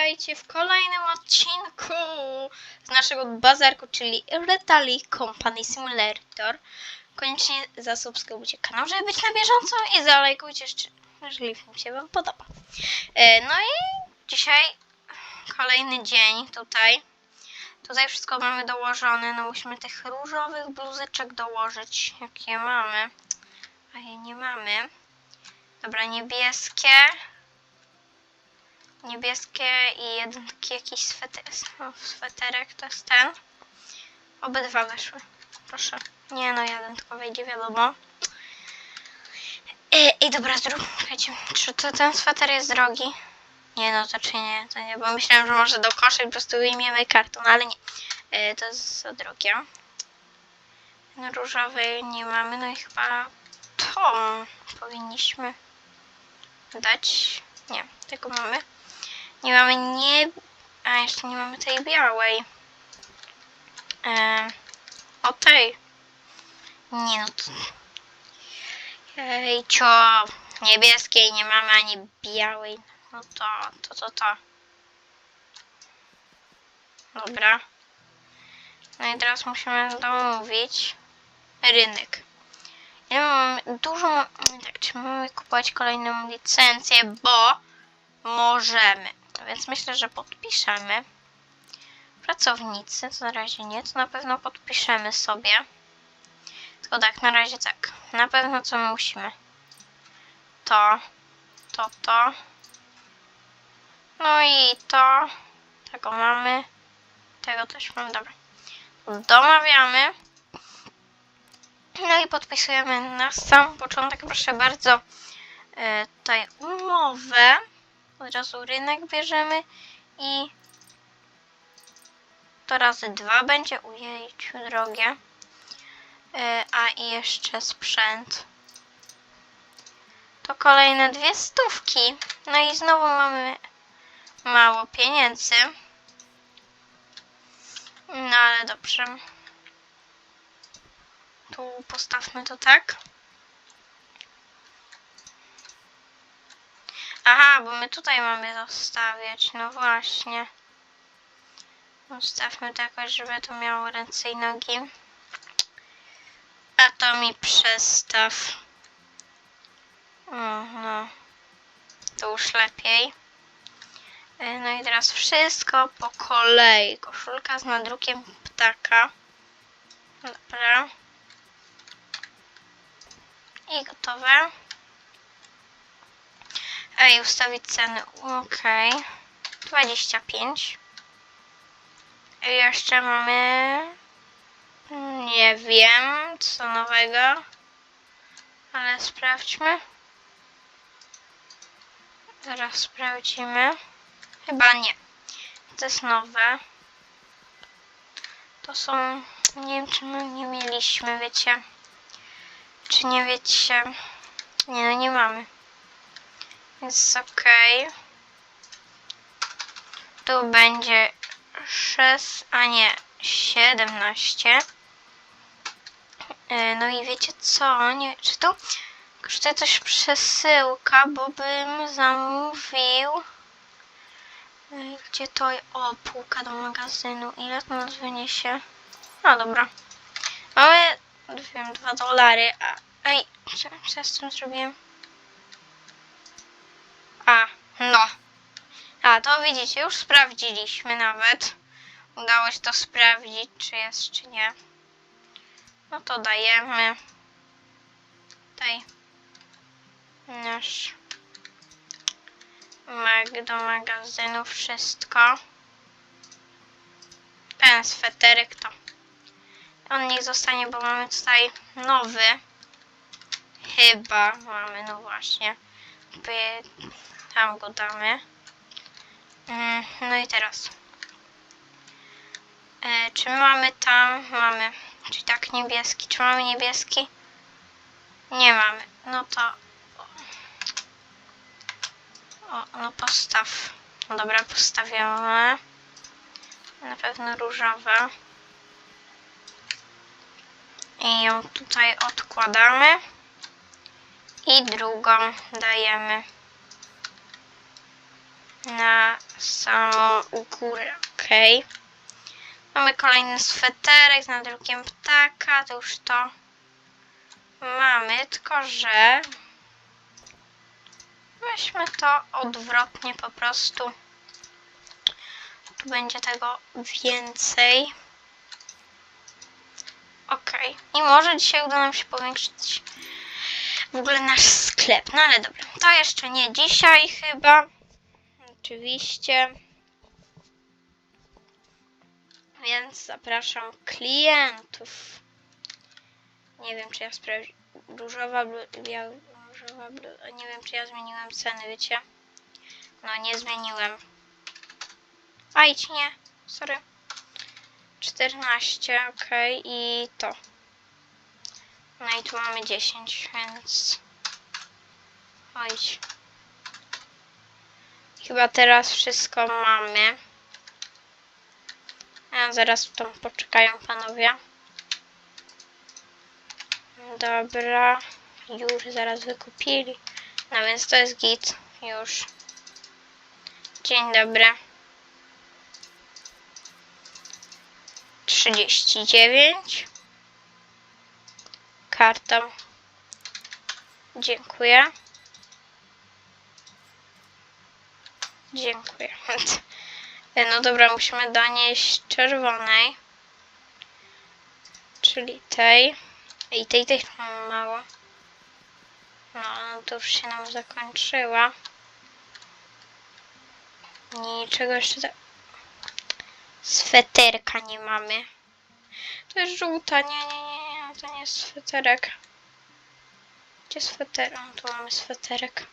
witajcie w kolejnym odcinku z naszego bazarku, czyli Retali Company Simulator. Koniecznie zasubskrybujcie kanał, żeby być na bieżąco i zalajkujcie, jeżeli film się Wam podoba. E, No i dzisiaj kolejny dzień tutaj. Tutaj wszystko mamy dołożone, no musimy tych różowych bluzeczek dołożyć, jakie mamy. A je nie mamy. Dobra, niebieskie niebieskie i jeden taki jakiś sweter, no, sweterek, to jest ten. Obydwa weszły. Proszę. Nie no, jeden tylko wejdzie, wiadomo. I, i dobra, słuchajcie, czy to ten sweter jest drogi? Nie no, to czy nie, to nie, bo myślałem, że może do kosza i po prostu wyjmiemy karton, ale nie. E, to jest za drogie. Ten różowy nie mamy, no i chyba to powinniśmy dać. Nie, tego mamy. Nie mamy nie... A, jeszcze nie mamy tej białej. E, o tej. Nie no to... Niebieskiej nie mamy ani białej. No to, to, to, to. Dobra. No i teraz musimy domówić rynek. Ja mamy dużo... Tak, czy mamy kupować kolejną licencję, bo możemy. Więc myślę, że podpiszemy. Pracownicy, na razie nie, to na pewno podpiszemy sobie. Tylko tak, na razie tak. Na pewno co musimy. To, to, to. No i to. Tego mamy. Tego też mamy, dobra. Domawiamy. No i podpisujemy na sam początek, proszę bardzo, e, tutaj umowę od razu rynek bierzemy i to razy dwa będzie, ujejciu drogie. Yy, a i jeszcze sprzęt. To kolejne dwie stówki. No i znowu mamy mało pieniędzy. No ale dobrze. Tu postawmy to tak. Aha, bo my tutaj mamy zostawiać, no właśnie. Ustawmy to jakoś, żeby to miało ręce i nogi. A to mi przestaw. O, no. To już lepiej. E, No i teraz wszystko po kolei. Koszulka z nadrukiem ptaka. Dobra. I gotowe. Ej, ustawić ceny. Okej. 25. I jeszcze mamy... Nie wiem, co nowego. Ale sprawdźmy. Zaraz sprawdzimy. Chyba nie. To jest nowe. To są... Nie wiem, czy my nie mieliśmy, wiecie. Czy nie wiecie. Nie, no nie mamy. Jest ok. Tu będzie 6, a nie 17. E, No i wiecie co? Nie, czy to kosztuje coś przesyłka, bo bym zamówił. E, Gdzie to? O, półka do magazynu. Ile to nas wyniesie? No dobra. Mamy, wiem, 2 dolary. A, ej, co, co ja z tym zrobiłem? No. A, to widzicie, już sprawdziliśmy nawet. Udało się to sprawdzić, czy jest, czy nie. No to dajemy. Tutaj nasz mag do magazynu, wszystko. Ten sweterek to. On niech zostanie, bo mamy tutaj nowy. Chyba mamy, no właśnie. By tam go damy. Mm, No i teraz. E, czy mamy tam? Mamy. Czy tak niebieski? Czy mamy niebieski? Nie mamy. No to. O, no postaw. No dobra, postawiamy. Na pewno różowe. I ją tutaj odkładamy. I drugą dajemy. Na samą górę, okej. Mamy kolejny sweterek z nadrukiem ptaka, to już to mamy, tylko że weźmy to odwrotnie po prostu. Tu będzie tego więcej. Okej. I może dzisiaj uda nam się powiększyć w ogóle nasz sklep. No ale dobra. To jeszcze nie dzisiaj chyba. Oczywiście. Więc zapraszam klientów. Nie wiem, czy ja sprawdziłem. Różowa, biała, różowa, blu- nie wiem, czy ja zmieniłem ceny, wiecie? No, nie zmieniłem. A idź, nie. Sorry. 14, ok. I to. No i tu mamy 10, więc... Oj. Chyba teraz wszystko mamy. A zaraz tam poczekają panowie. Dobra. Już zaraz wykupili. No więc to jest git. Już. Dzień dobry. 39. Kartą. Dziękuję. Dziękuję. No dobra, musimy donieść czerwonej. Czyli tej. I tej też mamy mało. No, no to już się nam zakończyła. Niczego jeszcze tak. Sweterka nie mamy. To jest żółta. Nie, nie, nie, nie. To nie jest sweterek. Gdzie sweter? O, tu mamy sweterek.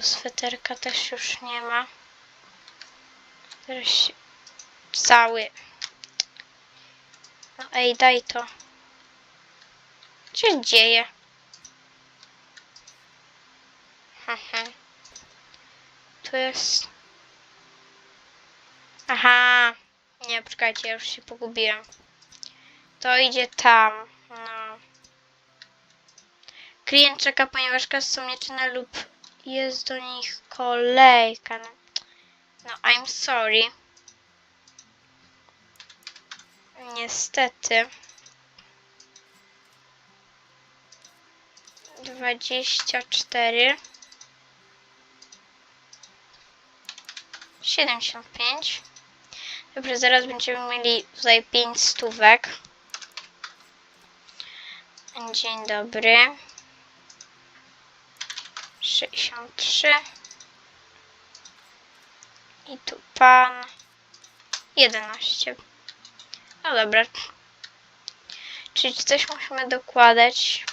Sweterka też już nie ma. Teraz. Cały. No ej, daj to. Co się dzieje? Haha. Tu jest... Aha. Nie, poczekajcie, ja już się pogubiłem. To idzie tam. No. Klient czeka, ponieważ kasy są nieczynne lub jest do nich kolejka. No, I'm sorry. Niestety. Dwadzieścia cztery. Siedemdziesiąt pięć. Dobrze, zaraz będziemy mieli tutaj pięć stówek. Dzień dobry. 63. I tu pan. 11. No dobra. Czyli coś musimy dokładać.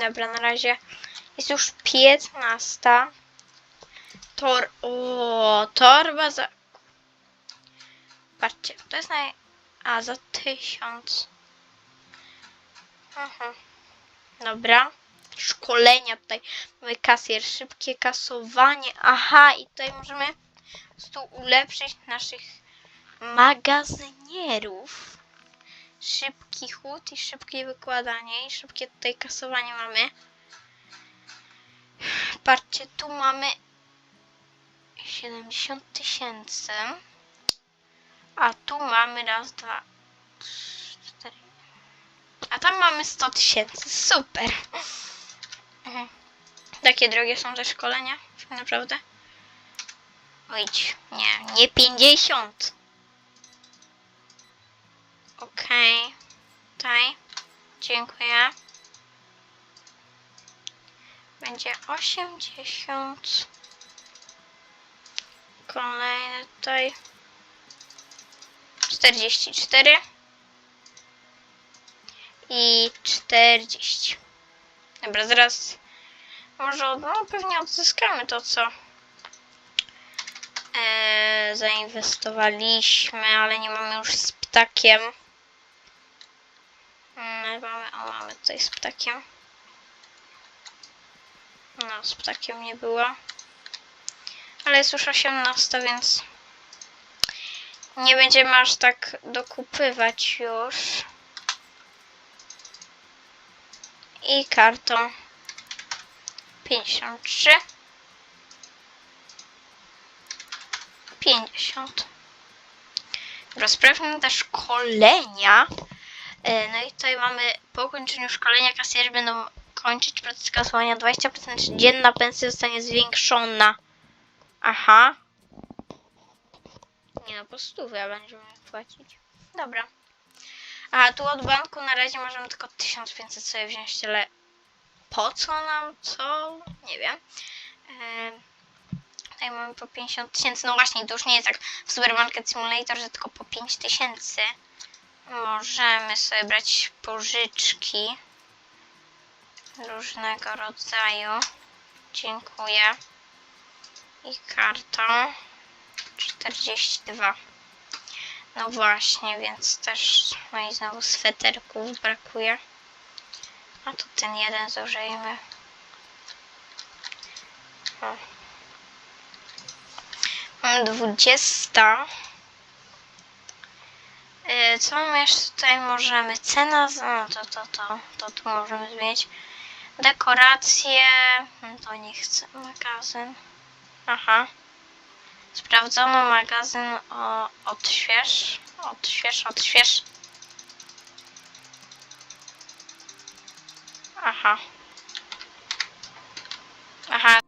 Dobra, na razie jest już 15. Tor. O, torba za. Patrzcie, to jest naj. A, za 1000. Aha. Dobra. Szkolenia tutaj. Mamy kasjer, szybkie kasowanie. Aha, i tutaj możemy prostu ulepszyć naszych magazynierów. Szybki chód i szybkie wykładanie i szybkie tutaj kasowanie mamy. Patrzcie, tu mamy 70 tysięcy. A tu mamy raz, dwa, trzy, cztery. A tam mamy 100 tysięcy. Super. Mhm. Takie drogie są te szkolenia? Naprawdę? Ojdź. Nie, nie 50. Okej. Tutaj. Dziękuję. Będzie 80. Kolejny tutaj. 44. I 40. Dobra, zaraz może no, pewnie odzyskamy to, co e, zainwestowaliśmy, ale nie mamy już z ptakiem. Mm, mamy, o, mamy tutaj z ptakiem. No, z ptakiem nie było. Ale jest już 18, więc nie będziemy aż tak dokupywać już. I kartą 53. 50. Dobra, sprawdźmy te szkolenia. E, No i tutaj mamy po ukończeniu szkolenia kasjerzy będą kończyć proces kasowania 20% dzienna pensja zostanie zwiększona. Aha. Nie no, po stówę będziemy płacić. Dobra. A tu od banku na razie możemy tylko 1500 sobie wziąć, ale po co nam? Co? Nie wiem. E, Tutaj mamy po 50 tysięcy. No właśnie, to już nie jest jak w Supermarket Simulator, że tylko po 5 tysięcy. Możemy sobie brać pożyczki różnego rodzaju. Dziękuję. I kartą 42. No właśnie, więc też, no i znowu sweterków brakuje. A tu ten jeden zużyjmy. O. Mam 20. Y, Co my jeszcze tutaj możemy? Cena, no to, to, to, to tu możemy zmienić. Dekoracje, no to nie chcę. Magazyn. Aha. Sprawdzono magazyn o odśwież, odśwież, odśwież. Aha. Aha,